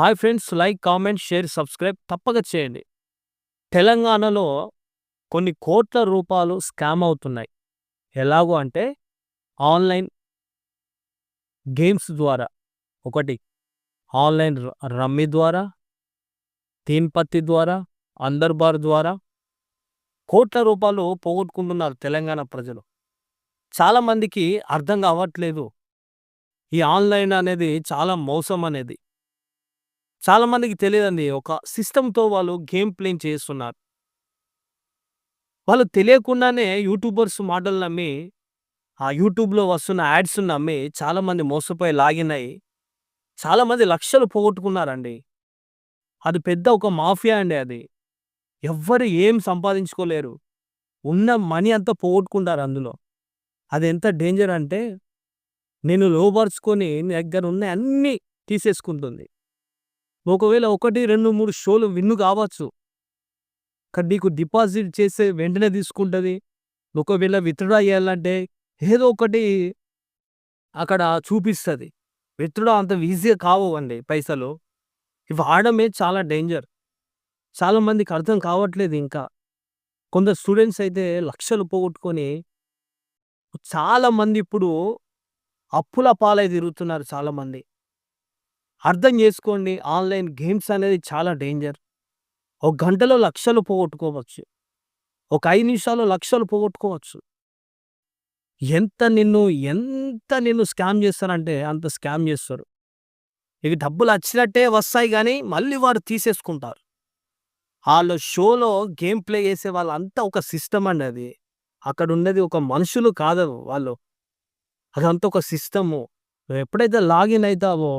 Hi friends like comment share subscribe తప్పక చేయండి. తెలంగాణలో కొన్ని కోట్ల రూపాయలు స్కామ్ అవుతున్నాయి. ఎలాగో అంటే ఆన్లైన్ గేమ్స్ ద్వారా. ఒకటి ఆన్లైన్ ర- రమ్మీ ద్వారా తీన్పత్తి ద్వారా అందర్బార్ ద్వారా కోట్ల రూపాయలు పోగొట్టుకుంటున్నారు తెలంగాణ ప్రజలు. చాలామందికి అర్థం కావట్లేదు. ఈ ఆన్లైన్ అనేది చాలా మోసం అనేది. చాలా మందికి తెలియదండి ఒక సిస్టమ్‌తో వాళ్ళు గేమ్ ప్లేయింగ్ చేస్తున్నారు. వాళ్ళు తెలియకుండానే యూట్యూబర్స్ మాటలు నమ్మి, ఆ యూట్యూబ్‌లో వస్తున్న యాడ్స్‌ని నమ్మి చాలామంది మోసపోయి లాగిన్ అయ్యి, చాలామంది లక్షలు పోగొట్టుకున్నారండి. అది పెద్ద ఒక మాఫియా అండి అది. ఎవ్వరు ఏం సంపాదించుకోలేరు. ఉన్న మనీ అంతా పోగొట్టుకుంటారు అందులో. అది ఎంత డేంజర్ అంటే, నేను లోపరుచుకొని నీ దగ్గర ఉన్న అన్నీ తీసేసుకుంటుంది. ఒకవేళ 1, 2, 3 షోలు విన్ను కావచ్చు. కానీ నీకు డిపాజిట్ చేసే వెంటనే తీసుకుంటది. ఒకవేళ విత్‌డ్రా చేయాలంటే ఏదో ఒకటి అక్కడ చూపిస్తుంది విత్‌డ్రా అంత ఈజీగా కావండి పైసలు. ఇవి వాడడమే చాలా డేంజర్. చాలా మందికి అర్థం కావట్లేదు ఇంకా. కొందరు స్టూడెంట్స్ అయితే లక్షలు పోగొట్టుకొని చాలా మంది ఇప్పుడు అప్పుల పాలై తిరుగుతున్నారు చాలామంది. అర్థం చేసుకోండి ఆన్లైన్ గేమ్స్ అనేది చాలా డేంజర్. ఒక గంటలో లక్షలు పోగొట్టుకోవచ్చు. ఒక ఐదు నిమిషాల్లో లక్షలు పోగొట్టుకోవచ్చు. ఎంత నిన్ను ఎంత నిన్ను స్కామ్ చేస్తారంటే అంత స్కామ్ చేస్తారు. ఇవి డబ్బులు వచ్చినట్టే వస్తాయి కానీ మళ్ళీ వారు తీసేసుకుంటారు. వాళ్ళ షోలో గేమ్ ప్లే చేసే వాళ్ళంతా ఒక సిస్టమ్ అండి అది. అక్కడ ఉన్నది ఒక మనుషులు కాదు వాళ్ళు. అదంతా ఒక సిస్టము. ఎప్పుడైతే లాగిన్ అవుతావో